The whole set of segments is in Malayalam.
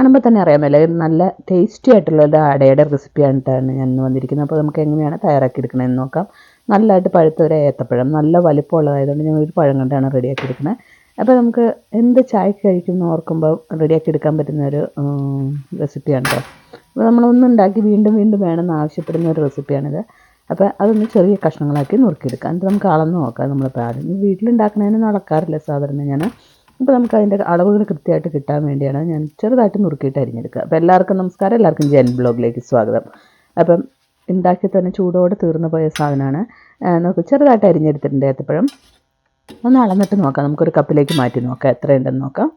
കാണുമ്പോൾ തന്നെ അറിയാമല്ലോ നല്ല ടേസ്റ്റി ആയിട്ടുള്ള ഒരു അടയുടെ റെസിപ്പി ആയിട്ടാണ് ഞാൻ വന്നിരിക്കുന്നത്. അപ്പോൾ നമുക്ക് എങ്ങനെയാണ് തയ്യാറാക്കി എടുക്കണമെന്ന് നോക്കാം. നല്ലതായിട്ട് പഴുത്ത ഒരു ഏത്തപ്പഴം. നല്ല വലിപ്പമുള്ളതായതുകൊണ്ട് ഞാൻ ഒരു പഴം കൊണ്ടാണ് റെഡിയാക്കി എടുക്കുന്നത് അപ്പോൾ നമുക്ക് എന്ത് ചായക്ക് കഴിക്കുമെന്ന് ഓർക്കുമ്പോൾ റെഡിയാക്കി എടുക്കാൻ പറ്റുന്ന ഒരു റെസിപ്പിയാണ് കേട്ടോ അപ്പോൾ നമ്മളൊന്നും ഉണ്ടാക്കി വീണ്ടും വീണ്ടും വേണമെന്ന് ആവശ്യപ്പെടുന്ന ഒരു റെസിപ്പിയാണിത് അപ്പോൾ അതൊന്ന് ചെറിയ കഷ്ണങ്ങളാക്കി നുറുക്കിയെടുക്കാം. എന്നിട്ട് നമുക്ക് അളന്ന് നോക്കാം നമ്മളിപ്പോൾ ആദ്യം. വീട്ടിലുണ്ടാക്കുന്നതിന് നടക്കാറില്ല സാധാരണ ഞാൻ അപ്പോൾ നമുക്ക് അതിന്റെ അളവുകൾ കൃത്യമായിട്ട് കിട്ടാൻ വേണ്ടിയാണ് ഞാൻ ചെറുതായിട്ട് നുറുക്കിയിട്ട് അരിഞ്ഞെടുക്കുക. അപ്പോൾ എല്ലാവർക്കും നമസ്കാരം എല്ലാവർക്കും ജെൻ ബ്ലോഗിലേക്ക് സ്വാഗതം. അപ്പം ഉണ്ടാക്കി തന്നെ ചൂടോടെ തീർന്നു പോയ സാധനമാണ്. നമുക്ക് ചെറുതായിട്ട് അരിഞ്ഞെടുത്തിട്ടുണ്ട് ഏത്തപ്പഴം. ഒന്ന് അളന്നിട്ട് നോക്കാം. നമുക്കൊരു കപ്പിലേക്ക് മാറ്റി നോക്കാം. എത്രയുണ്ടെന്ന് നോക്കാം.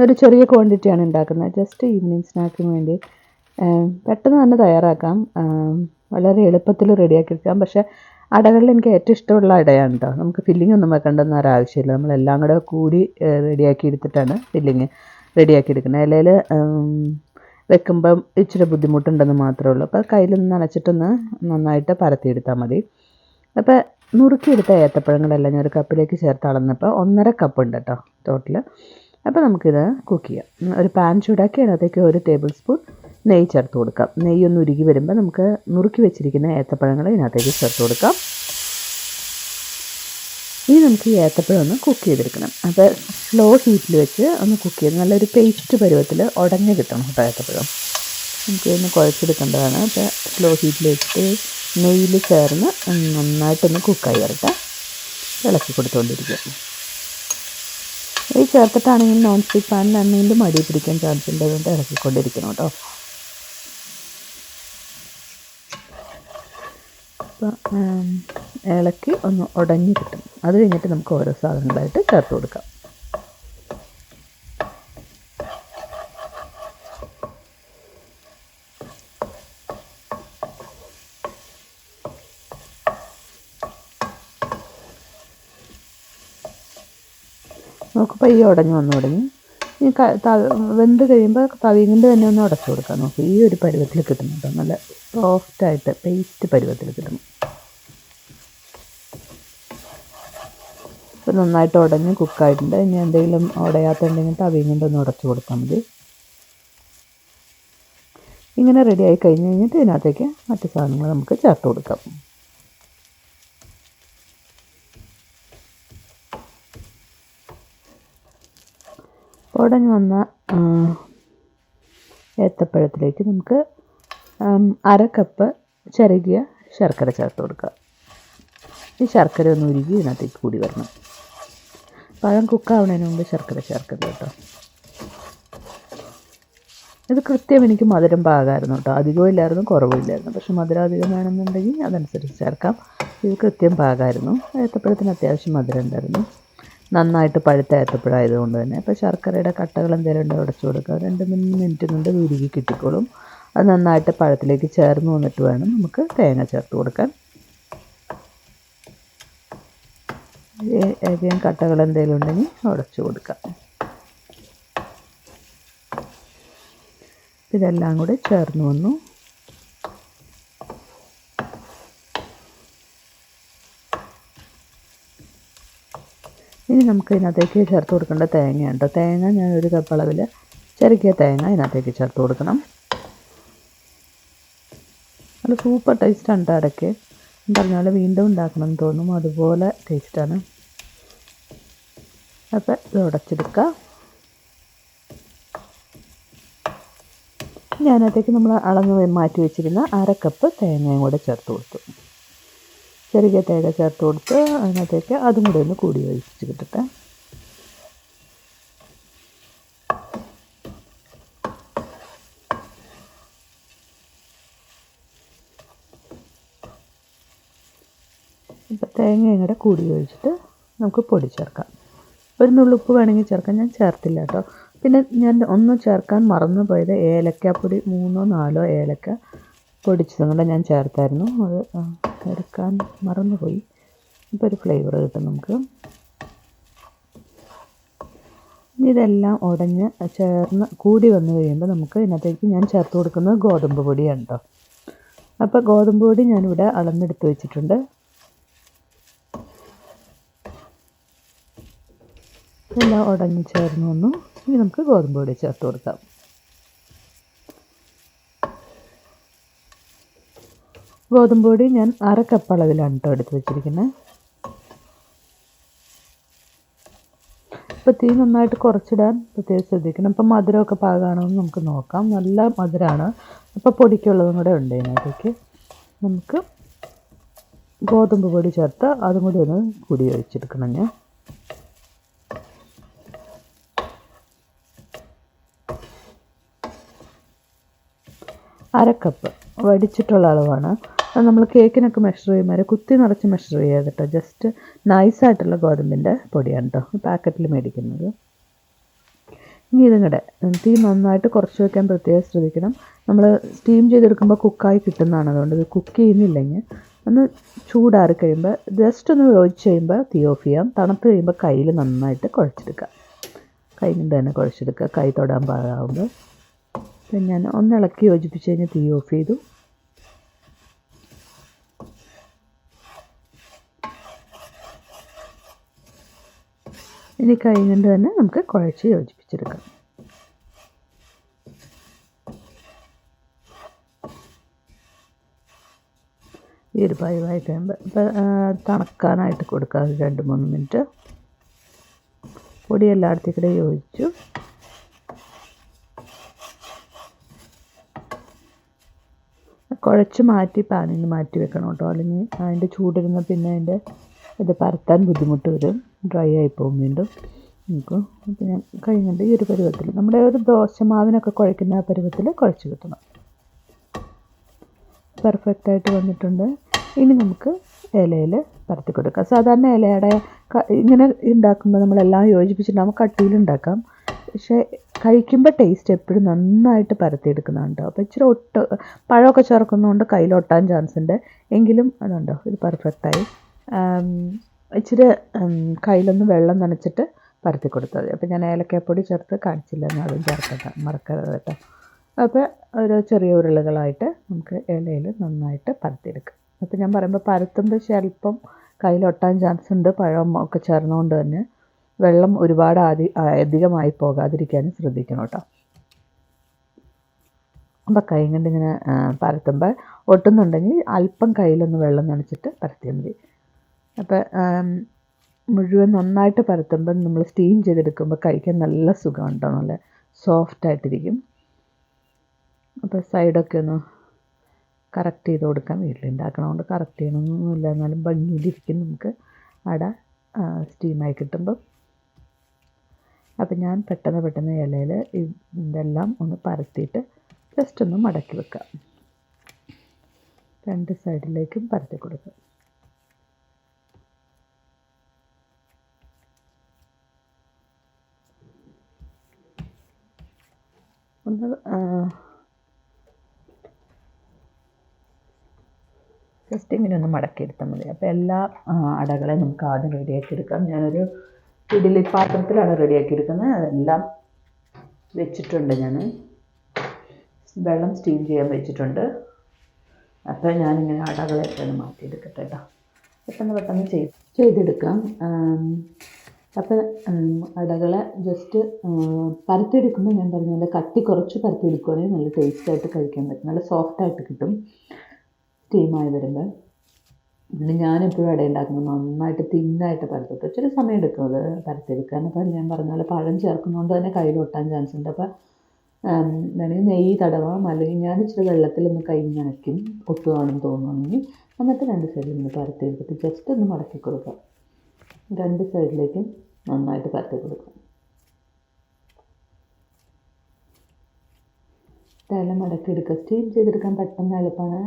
ഒരു ചെറിയ ക്വാണ്ടിറ്റിയാണ് ഉണ്ടാക്കുന്നത്. ജസ്റ്റ് ഈവനിങ് സ്നാക്കിന് വേണ്ടി. പെട്ടെന്ന് തന്നെ തയ്യാറാക്കാം. വളരെ എളുപ്പത്തിൽ റെഡിയാക്കി എടുക്കാം. പക്ഷേ അടകളിൽ എനിക്ക് ഏറ്റവും ഇഷ്ടമുള്ള അടയാണ് കേട്ടോ നമുക്ക് ഫില്ലിംഗ് ഒന്നും വെക്കേണ്ടെന്ന് ഒരാവശ്യമില്ല നമ്മളെല്ലാം കൂടെ കൂടി റെഡിയാക്കി എടുത്തിട്ടാണ് ഫില്ലിങ് റെഡിയാക്കി എടുക്കുന്നത്. ഇലയിൽ വെക്കുമ്പം ഇച്ചിരി ബുദ്ധിമുട്ടുണ്ടെന്ന് മാത്രമേ ഉള്ളൂ. അപ്പോൾ കയ്യിലൊന്ന് നനച്ചിട്ടൊന്ന് നന്നായിട്ട് പരത്തിയെടുത്താൽ മതി. അപ്പോൾ നുറുക്കിയെടുത്ത ഏത്തപ്പഴങ്ങളെല്ലാം ഞാൻ ഒരു കപ്പിലേക്ക് ചേർത്ത് അളന്നപ്പോൾ ഒന്നര കപ്പ് ഉണ്ട് കേട്ടോ ടോട്ടൽ അപ്പോൾ നമുക്കിത് കുക്ക് ചെയ്യാം. ഒരു പാൻ ചൂടാക്കി അതിനകത്തേക്ക് ഒരു ടേബിൾ സ്പൂൺ നെയ്യ് ചേർത്ത് കൊടുക്കാം. നെയ്യ് ഒന്ന് ഉരുകി വരുമ്പോൾ നമുക്ക് നുറുക്കി വെച്ചിരിക്കുന്ന ഏത്തപ്പഴങ്ങൾ ഇതിനകത്തേക്ക് ചേർത്ത് കൊടുക്കാം. ഇനി നമുക്ക് ഈ ഏത്തപ്പഴം ഒന്ന് കുക്ക് ചെയ്തെടുക്കണം. അപ്പോൾ സ്ലോ ഹീറ്റിൽ വെച്ച് ഒന്ന് കുക്ക് ചെയ്ത് നല്ലൊരു പേസ്റ്റ് പരുവത്തിൽ ഉടഞ്ഞ് കിട്ടണം കേട്ടോ ഏത്തപ്പഴം. നമുക്ക് ഒന്ന് കുഴച്ചെടുക്കേണ്ടതാണ്. അപ്പോൾ സ്ലോ ഹീറ്റിൽ വെച്ചിട്ട് നെയ്യിൽ ചേർന്ന് നന്നായിട്ടൊന്ന് കുക്കായി വരട്ടെ. ഇളക്കി കൊടുത്തുകൊണ്ടിരിക്കുക ഈ ചേർത്തിട്ടാണെങ്കിൽ നോൺ സ്റ്റിക്ക് പാനിൽ അന്നെങ്കിലും മടി പിടിക്കാൻ ചാൻസ് ഉണ്ട് അതുകൊണ്ട് ഇളക്കിക്കൊണ്ടിരിക്കണം കേട്ടോ. അപ്പോൾ ഇളക്കി ഒന്ന് ഉടഞ്ഞു കിട്ടും. അത് കഴിഞ്ഞിട്ട് നമുക്ക് ഓരോ സാധനങ്ങളായിട്ട് ചേർത്ത് കൊടുക്കാം. നോക്കുമ്പോൾ ഈ ഉടഞ്ഞ് വന്നു തുടങ്ങി. വെന്ത് കഴിയുമ്പോൾ തവിങ്ങിന്റെ തന്നെ ഒന്ന് അടച്ചു കൊടുക്കാൻ നോക്കും ഈ ഒരു പരുവത്തിൽ കിട്ടുന്നുണ്ടോ നല്ല സോഫ്റ്റായിട്ട് പേസ്റ്റ് പരുവത്തിൽ കിട്ടും ഇപ്പോൾ നന്നായിട്ട് ഉടഞ്ഞ് കുക്കായിട്ടുണ്ട് ഇനി എന്തെങ്കിലും ഉടയാത്തുണ്ടെങ്കിൽ തവിങ്ങിന്റെ ഒന്ന് ഉടച്ചു കൊടുത്താൽ മതി. ഇങ്ങനെ റെഡിയായി കഴിഞ്ഞ് കഴിഞ്ഞിട്ട് ഇതിനകത്തേക്ക് മറ്റു സാധനങ്ങൾ നമുക്ക് ചേർത്ത് കൊടുക്കാം. ഉടഞ്ഞ് വന്ന ഏത്തപ്പഴത്തിലേക്ക് നമുക്ക് അര കപ്പ് ചിരകിയ ശർക്കര ചേർത്ത് കൊടുക്കുക ഈ ശർക്കര ഒന്ന് ഉരുകി ഇതിനകത്തേക്ക് കൂടി വരണം. പഴം കുക്കാവുന്നതിന് മുമ്പ് ശർക്കര ചേർക്കരുത് കേട്ടോ. ഇത് കൃത്യം എനിക്ക് മധുരം പാകമായിരുന്നു കേട്ടോ. അധികവും ഇല്ലായിരുന്നു കുറവും ഇല്ലായിരുന്നു. പക്ഷെ മധുരം അധികം വേണമെന്നുണ്ടെങ്കിൽ അതനുസരിച്ച് ചേർക്കാം. ഇത് കൃത്യം പാകമായിരുന്നു. ഏത്തപ്പഴത്തിന് അത്യാവശ്യം മധുരം ഉണ്ടായിരുന്നു. നന്നായിട്ട് പഴുത്ത ഏത്തപ്പഴമായതുകൊണ്ട് തന്നെ. അപ്പോൾ ശർക്കരയുടെ കട്ടകൾ എന്തെങ്കിലും ഉണ്ടോ ഉടച്ചു കൊടുക്കുക. രണ്ട് മൂന്ന് മിനിറ്റ് കൊണ്ട് ഉരുകി കിട്ടിക്കോളും. അത് നന്നായിട്ട് പഴത്തിലേക്ക് ചേർന്ന് വന്നിട്ട് വേണം നമുക്ക് തേങ്ങ ചേർത്ത് കൊടുക്കാൻ. ഏതെങ്കിലും കട്ടകൾ എന്തെങ്കിലും ഉണ്ടെങ്കിൽ ഉടച്ചു കൊടുക്കാം. ഇതെല്ലാം കൂടി ചേർന്ന് വന്നു. നമുക്ക് ഇതിനകത്തേക്ക് ചേർത്ത് കൊടുക്കേണ്ട തേങ്ങയാണ് കേട്ടോ തേങ്ങ ഞാൻ ഒരു കപ്പ് അളവിൽ ചെറുക്കിയ തേങ്ങ ഇതിനകത്തേക്ക് ചേർത്ത് കൊടുക്കണം. നല്ല സൂപ്പർ ടേസ്റ്റാണ് കേട്ടോ ഇടയ്ക്ക് പറഞ്ഞ വീണ്ടും ഉണ്ടാക്കണം എന്ന് തോന്നും. അതുപോലെ ടേസ്റ്റാണ് അപ്പോൾ ഇത് ഉടച്ചെടുക്കുക ഞാനകത്തേക്ക് നമ്മൾ അളന്ന് മാറ്റി വെച്ചിരുന്ന അര കപ്പ് തേങ്ങയും കൂടെ ചേർത്ത് കൊടുത്തു. ചെറിയ തേങ്ങ ചേർത്ത് കൊടുത്ത് അതിനകത്തേക്ക് അതും കൂടെ ഒന്ന് കൂടി ഒഴിച്ച് കിട്ടട്ടെ. ഇപ്പം തേങ്ങയും കൂടെ കൂടി ഒഴിച്ചിട്ട് നമുക്ക് പൊടി ചേർക്കാം. ഒരു നുള്ളുപ്പ് വേണമെങ്കിൽ ചേർക്കാം. ഞാൻ ചേർത്തില്ല കേട്ടോ. പിന്നെ ഞാൻ ഒന്ന് ചേർക്കാൻ മറന്നു പോയത് ഏലക്കാപ്പൊടി മൂന്നോ നാലോ ഏലക്ക പൊടിച്ചതും കൂടെ ഞാൻ ചേർത്തായിരുന്നു. അത് എടുക്കാൻ മറന്നുപോയി. ഇപ്പോൾ ഒരു ഫ്ലേവർ കിട്ടും നമുക്ക്. ഇതെല്ലാം ഉടഞ്ഞ് ചേർന്ന് കൂടി വന്നു കഴിയുമ്പോൾ നമുക്ക് ഇതിനകത്തേക്ക് ഞാൻ ചേർത്ത് കൊടുക്കുന്നത് ഗോതമ്പ് പൊടിയാണ് കേട്ടോ അപ്പോൾ ഗോതമ്പ് പൊടി ഞാനിവിടെ അളന്നെടുത്ത് വെച്ചിട്ടുണ്ട്. എല്ലാം ഉടഞ്ഞ് ചേർന്ന് വന്നു. ഇനി നമുക്ക് ഗോതമ്പ് പൊടി ചേർത്ത് കൊടുക്കാം. ഗോതമ്പ് പൊടി ഞാൻ അര കപ്പ് അളവിലാണ് കേട്ടോ എടുത്ത് വെച്ചിരിക്കുന്നത് ഇപ്പോൾ തീ നന്നായിട്ട് കുറച്ചിടാൻ പ്രത്യേകം ശ്രദ്ധിക്കണം. ഇപ്പം മധുരമൊക്കെ പാകമാണോ എന്ന് നമുക്ക് നോക്കാം. നല്ല മധുരമാണ് അപ്പോൾ പൊടിക്കുള്ളതും കൂടെ ഉണ്ട് ഇതിനകത്തേക്ക്. നമുക്ക് ഗോതമ്പ് പൊടി ചേർത്ത് അതും കൂടി ഒന്ന് കൂടി ഒഴിച്ചെടുക്കണം ഞാൻ. അര കപ്പ് വടിച്ചിട്ടുള്ള അളവാണ്. അത് നമ്മൾ കേക്കിനൊക്കെ മെഷർ ചെയ്യുമ്പോൾ കുത്തി നിറച്ച് മെഷർ ചെയ്യാതെ കേട്ടോ. ജസ്റ്റ് നൈസായിട്ടുള്ള ഗോതമ്പിന്റെ പൊടിയാണ് കേട്ടോ. പാക്കറ്റിൽ മേടിക്കുന്നത്. ഇനി ഇതും കൂടെ തീ നന്നായിട്ട് കുറച്ച് വയ്ക്കാൻ പ്രത്യേകം ശ്രദ്ധിക്കണം. നമ്മൾ സ്റ്റീം ചെയ്തെടുക്കുമ്പോൾ കുക്കായി കിട്ടുന്നതാണ്. അതുകൊണ്ട് ഇത് കുക്ക് ചെയ്യുന്നില്ലെങ്കിൽ ഒന്ന് ചൂടാറി കഴിയുമ്പോൾ ജസ്റ്റ് ഒന്ന് ഒഴിച്ച് കഴിയുമ്പോൾ തീ ഓഫ് ചെയ്യാം. തണുത്ത് കഴിയുമ്പോൾ കയ്യിൽ നന്നായിട്ട് കുഴച്ചെടുക്കുക. കൈ കൊണ്ട് തന്നെ കുഴച്ചെടുക്കുക. കൈ തൊടാൻ പാകാവുമ്പോൾ പിന്നെ ഞാൻ ഒന്ന് ഇളക്കി യോജിപ്പിച്ച് കഴിഞ്ഞാൽ തീ ഓഫ് ചെയ്തു. ഇനി കൈ കൊണ്ട് തന്നെ നമുക്ക് കുഴച്ച് യോജിപ്പിച്ചെടുക്കാം. ഈ ഒരു പരുവായി കഴിയുമ്പോൾ തണക്കാനായിട്ട് ഒരു രണ്ട് മൂന്ന് മിനിറ്റ്. പൊടി എല്ലായിടത്തും കൂടെ യോജിച്ചു. കുഴച്ച് മാറ്റി പാനിൽ നിന്ന് മാറ്റി വെക്കണം കേട്ടോ. അല്ലെങ്കിൽ അതിന്റെ ചൂടിരുന്ന പിന്നെ അതിന്റെ ഇത് പരത്താൻ ബുദ്ധിമുട്ട് വരും. ഡ്രൈ ആയി പോകും വീണ്ടും. നമുക്ക് ഞാൻ കഴിഞ്ഞിട്ട് ഈ ഒരു പരുവത്തിൽ നമ്മുടെ ഒരു ദോശമാവിനൊക്കെ കുഴക്കുന്ന ആ പരുവത്തിൽ കുഴച്ച് കിട്ടണം. പെർഫെക്റ്റ് ആയിട്ട് വന്നിട്ടുണ്ട്. ഇനി നമുക്ക് ഇലയിൽ പരത്തി കൊടുക്കാം. സാധാരണ ഇലയുടെ ഇങ്ങനെ ഉണ്ടാക്കുമ്പോൾ നമ്മളെല്ലാം യോജിപ്പിച്ചിട്ടുണ്ടാകുമ്പോൾ കട്ടിയിൽ ഉണ്ടാക്കാം. പക്ഷേ കഴിക്കുമ്പോൾ ടേസ്റ്റ് എപ്പോഴും നന്നായിട്ട് പരത്തിയെടുക്കുന്നതാണ് കേട്ടോ അപ്പോൾ ഇച്ചിരി ഒട്ട് പഴമൊക്കെ ചേർക്കുന്നതുകൊണ്ട് കയ്യിലൊട്ടാൻ ചാൻസ് ഉണ്ട്. എങ്കിലും അതുണ്ടോ? ഇത് പെർഫെക്റ്റായി ഇച്ചിരി കയ്യിലൊന്ന് വെള്ളം നനച്ചിട്ട് പരത്തി കൊടുത്താൽ മതി. അപ്പോൾ ഞാൻ ഏലക്കാപ്പൊടി ചേർത്ത് കാണിച്ചില്ല അതും ചേർക്കട്ടെ മറക്കരുത് കേട്ടോ. അപ്പോൾ ഒരു ചെറിയ ഉരുളകളായിട്ട് നമുക്ക് ഇലയിൽ നന്നായിട്ട് പരത്തിയെടുക്കാം. അപ്പോൾ ഞാൻ പറയുമ്പോൾ പരത്തുമ്പോൾ ചിലപ്പം കയ്യിലൊട്ടാൻ ചാൻസ് ഉണ്ട്. പഴം ഒക്കെ ചേർന്നുകൊണ്ട് തന്നെ വെള്ളം ഒരുപാട് അധി അധികമായി പോകാതിരിക്കാനും ശ്രദ്ധിക്കണം കേട്ടോ. അപ്പോൾ കൈ കൊണ്ട് പരത്തുമ്പോൾ ഒട്ടുന്നുണ്ടെങ്കിൽ അല്പം കയ്യിലൊന്ന് വെള്ളം നനച്ചിട്ട് പരത്തിയാൽ മതി. അപ്പോൾ മുഴുവൻ നന്നായിട്ട് പരത്തുമ്പം നമ്മൾ സ്റ്റീം ചെയ്തെടുക്കുമ്പോൾ കഴിക്കാൻ നല്ല സുഖമുണ്ടോ നല്ല സോഫ്റ്റായിട്ടിരിക്കും അപ്പോൾ സൈഡൊക്കെ ഒന്ന് കറക്റ്റ് ചെയ്ത് കൊടുക്കാം. വീട്ടിലുണ്ടാക്കണതുകൊണ്ട് കറക്റ്റ് ചെയ്യണമെന്നൊന്നുമില്ല എന്നാലും ഭംഗിയിലിരിക്കും നമുക്ക്. അട സ്റ്റീമായി കിട്ടുമ്പം. അപ്പം ഞാൻ പെട്ടെന്ന് പെട്ടെന്ന് ഇലയിൽ ഇതെല്ലാം ഒന്ന് പരത്തിയിട്ട് ജസ്റ്റ് ഒന്ന് മടക്കി വെക്കാം. രണ്ട് സൈഡിലേക്കും പരത്തി കൊടുക്കുക ഒന്ന് ജസ്റ്റ് ഇങ്ങനെ ഒന്ന് മടക്കിയെടുത്താൽ മതി. അപ്പോൾ എല്ലാ അടകളെയും നമുക്ക് ആദ്യം റെഡിയാക്കി എടുക്കാം. ഞാനൊരു ഇഡ്ഡലി പാത്രത്തിലാണ് റെഡിയാക്കി എടുക്കുന്നത്. അതെല്ലാം വെച്ചിട്ടുണ്ട് ഞാൻ വെള്ളം സ്റ്റീം ചെയ്യാൻ വെച്ചിട്ടുണ്ട്. അപ്പോൾ ഞാനിങ്ങനെ അടകളെയൊക്കെ ഒന്ന് മാറ്റിയെടുക്കട്ടെ കേട്ടോ പെട്ടെന്ന് പെട്ടെന്ന് ചെയ്ത് ചെയ്തെടുക്കാം. അപ്പോൾ അടകളെ ജസ്റ്റ് പരത്തിയെടുക്കുമ്പോൾ ഞാൻ പറഞ്ഞ പോലെ കട്ടി കുറച്ച് പരത്തിയെടുക്കുവാണെങ്കിൽ നല്ല ടേസ്റ്റായിട്ട് കഴിക്കാൻ പറ്റും. നല്ല സോഫ്റ്റായിട്ട് കിട്ടും സ്റ്റീമായി വരുമ്പോൾ പിന്നെ ഞാനെപ്പോഴും അട ഉണ്ടാക്കുന്നത് നന്നായിട്ട് തിന്നായിട്ട് പരത്തിട്ട് ചില സമയം എടുക്കും അത് പരത്തിയെടുക്കാൻ. അപ്പം ഞാൻ പറഞ്ഞ പോലെ പഴം ചേർക്കുന്നതുകൊണ്ട് തന്നെ കയ്യിൽ ഒട്ടാൻ ചാൻസ് ഉണ്ട്. അപ്പോൾ വേണമെങ്കിൽ നെയ്യ് തടവാം അല്ലെങ്കിൽ ഞാൻ ഇച്ചിരി വെള്ളത്തിലൊന്ന് കൈ നനയ്ക്കും ഒട്ടുകാണെന്ന് തോന്നുകയാണെങ്കിൽ എന്നിട്ട് രണ്ട് സൈഡിൽ ഒന്ന് പരത്തിയെടുത്തിട്ട് ജസ്റ്റ് ഒന്ന് മടക്കി കൊടുക്കാം രണ്ട് സൈഡിലേക്കും നന്നായിട്ട് പരത്തി കൊടുക്കുക ഇതെല്ലാം മടക്കി എടുക്കുക. സ്റ്റീം ചെയ്തെടുക്കാൻ പെട്ടെന്ന് എളുപ്പമാണ്.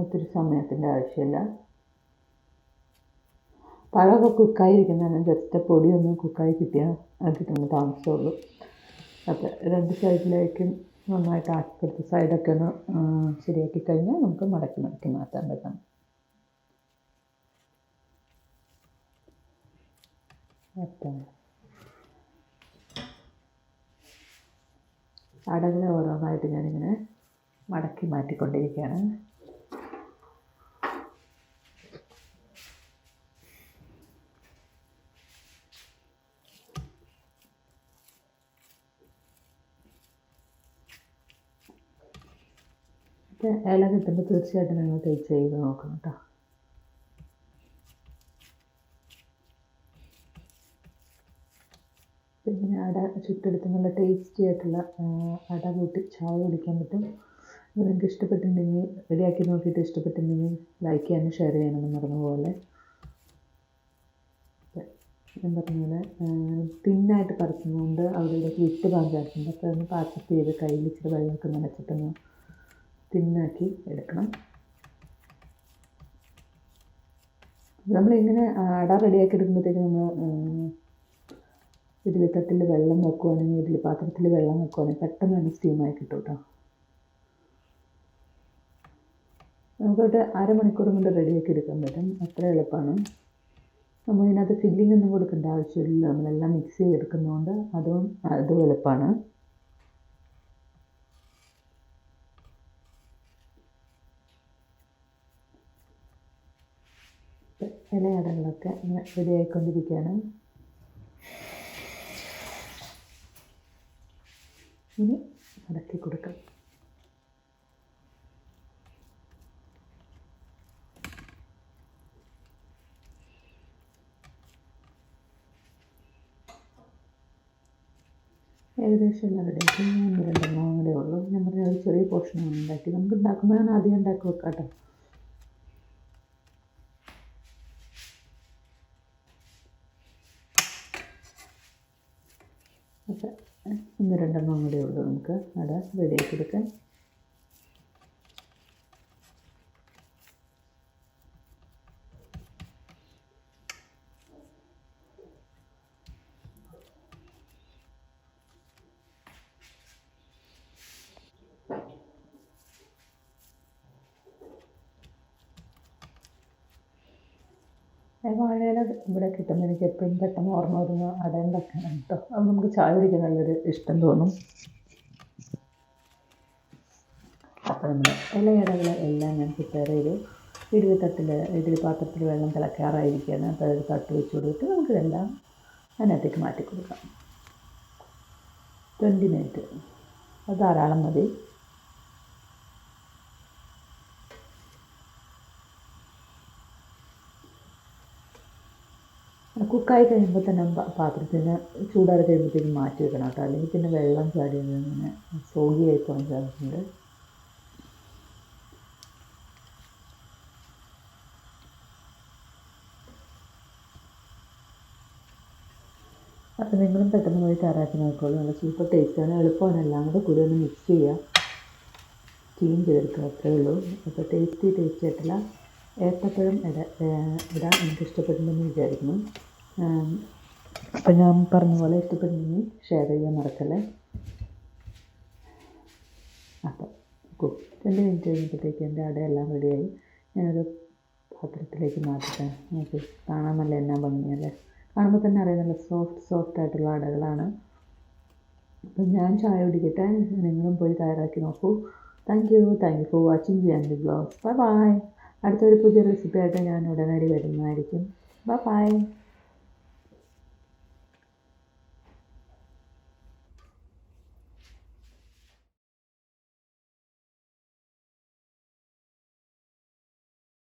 ഒത്തിരി സമയത്തിന്റെ ആവശ്യമില്ല. പഴമൊക്കെ കുക്കായിരിക്കുന്നതാണ് ജസ്റ്റ് പൊടി ഒന്ന് കുക്കായി കിട്ടിയാൽ കിട്ടുന്ന താമസമുള്ളൂ അപ്പോൾ രണ്ട് സൈഡിലേക്കും നന്നായിട്ട് ആക്കി കൊടുത്ത് സൈഡൊക്കെ ഒന്ന് ശരിയാക്കി കഴിഞ്ഞാൽ നമുക്ക് മടക്കി മടക്കി മാറ്റാൻ പറ്റും. വറ്റണം അടകളെ ഓരോന്നായിട്ട് ഞാനിങ്ങനെ മടക്കി മാറ്റിക്കൊണ്ടിരിക്കുകയാണ്. ഇല കിട്ടുമ്പോൾ തീർച്ചയായിട്ടും നിങ്ങൾ ടേസ്റ്റ് ചെയ്ത് നോക്കണം കേട്ടോ. ചുട്ടെടുത്ത് നല്ല ടേസ്റ്റി ആയിട്ടുള്ള അട കൂട്ടി ചായ കുടിക്കാൻ പറ്റും. അപ്പോൾ നിങ്ങൾക്ക് ഇഷ്ടപ്പെട്ടിട്ടുണ്ടെങ്കിൽ റെഡിയാക്കി നോക്കിയിട്ട് ഇഷ്ടപ്പെട്ടിട്ടുണ്ടെങ്കിൽ ലൈക്ക് ചെയ്യാനും ഷെയർ ചെയ്യാനൊന്നും മറന്നു പോലെ ഞാൻ പറഞ്ഞ പോലെ തിന്നായിട്ട് പറിക്കുന്നതുകൊണ്ട് അവിടേക്ക് വിട്ട് പോകാൻ ചാൻസ് ഉണ്ട് അപ്പോൾ ഒന്ന് പാച്ചപ്പ് ചെയ്ത് കയ്യിൽ ഇച്ചിരി വെള്ളമൊക്കെ നനച്ചിട്ടൊന്ന് തിന്നാക്കി എടുക്കണം. നമ്മളിങ്ങനെ അട റെഡിയാക്കി എടുക്കുമ്പോഴത്തേക്ക് നമ്മൾ ഇഡ്ഡലി തട്ടിൽ വെള്ളം വെക്കുവാണെങ്കിൽ ഇതിൽ പാത്രത്തിൽ വെള്ളം വെക്കുവാണെങ്കിൽ പെട്ടെന്ന് തന്നെ സ്റ്റീമായി കിട്ടും കേട്ടോ നമുക്കൊരു അരമണിക്കൂർ കൊണ്ട് റെഡിയാക്കി എടുക്കാൻ പറ്റും. അത്ര എളുപ്പമാണ് നമ്മൾ ഇതിനകത്ത് ഫില്ലിംഗ് ഒന്നും കൊടുക്കേണ്ട ആവശ്യമില്ല. നമ്മളെല്ലാം മിക്സ് ചെയ്തെടുക്കുന്നതുകൊണ്ട് അതും അതും എളുപ്പമാണ് ഇലയടകളൊക്കെ ഇങ്ങനെ റെഡിയായിക്കൊണ്ടിരിക്കുകയാണ് ഇനി മടക്കി കൊടുക്കാം. ഏകദേശം എല്ലാം റെഡി ആക്കി ഒന്ന് രണ്ടെണ്ണം കൂടെ ഉള്ളൂ. ഞാൻ പറഞ്ഞ ഒരു ചെറിയ പോർഷനാണ് ഉണ്ടാക്കി നമുക്ക് ഉണ്ടാക്കുമ്പോഴാണ് ആദ്യം ഉണ്ടാക്കി വെക്കാം കേട്ടോ അപ്പം ഒന്ന് രണ്ടെണ്ണം കൂടെ ഉള്ളൂ നമുക്ക് അട റെഡിയാക്കി എടുക്കാൻ. വാഴയില ഇവിടെ കിട്ടുമ്പോൾ എനിക്ക് എപ്പോഴും പെട്ടെന്ന് ഓർമ്മ വരുന്ന അട ഉണ്ടാക്കാനാണ് കേട്ടോ. അത് നമുക്ക് ചായ കുടിക്കാൻ നല്ലൊരു ഇഷ്ടം തോന്നും. അപ്പോൾ നമ്മുടെ ഇലയിടകൾ എല്ലാം ഞാൻ പ്രിപ്പയർ ചെയ്തു. ഇഡ്ഡലി തട്ടിൽ ഇഡ്ഡലി പാത്രത്തിൽ വെള്ളം തിളക്കാറായിരിക്കുകയാണ്. അപ്പോൾ അതൊരു തട്ട് വെച്ച് കൊടുത്തിട്ട് നമുക്ക് ഇതെല്ലാം അതിനകത്തേക്ക് മാറ്റി കൊടുക്കാം. ട്വന്റി മിനിറ്റ് അത് ധാരാളം മതി. കുക്കായി കഴിയുമ്പോൾ തന്നെ പാത്രത്തിന് ചൂടാറി കഴിയുമ്പോഴത്തേക്കും മാറ്റി വെക്കണം കേട്ടോ. അല്ലെങ്കിൽ പിന്നെ വെള്ളം ചാടി ഇങ്ങനെ സോഗിയായി പോകാൻ ചാൻസ് ഉണ്ട്. അപ്പോൾ നിങ്ങളും പെട്ടെന്ന് പോയി തയ്യാറാക്കി നോക്കുള്ളൂ നല്ല സൂപ്പർ ടേസ്റ്റാണ് എളുപ്പമാണ്. എല്ലാം കൂടെ കൂടി ഒന്ന് മിക്സ് ചെയ്യുക സ്റ്റീം ചെയ്തെടുക്കുക അത്രേ ഉള്ളൂ. അപ്പോൾ ടേസ്റ്റി ടേസ്റ്റി ആയിട്ടുള്ള ഏത്തപ്പഴം ഇട ഇടാൻ എനിക്ക് ഇഷ്ടപ്പെട്ടുണ്ടെന്ന് വിചാരിക്കുന്നു. അപ്പം ഞാൻ പറഞ്ഞ പോലെ ഇഷ്ടപ്പെടുന്നെങ്കിൽ ഷെയർ ചെയ്യാൻ മറക്കല്ലേ? അപ്പം രണ്ട് മിനിറ്റ് കഴിഞ്ഞപ്പോഴത്തേക്ക് എന്റെ അടയെല്ലാം റെഡിയായി ഞാനൊരു പാത്രത്തിലേക്ക് മാറ്റട്ടെ നമുക്ക് കാണാൻ നല്ല എന്നാ ഭംഗിയല്ലേ കാണുമ്പോൾ തന്നെ അറിയാം നല്ല സോഫ്റ്റ് സോഫ്റ്റ് ആയിട്ടുള്ള അടകളാണ്. അപ്പം ഞാൻ ചായ കുടിക്കട്ടെ. നിങ്ങളും പോയി തയ്യാറാക്കി നോക്കൂ. Thank you thank you for watching ജിയാന്റെ blogs bye bye അടുത്തൊരു പുതിയ റെസിപ്പി ആയിട്ട് ഞാൻ ഉടനടി വരുന്നതായിരിക്കും. Bye bye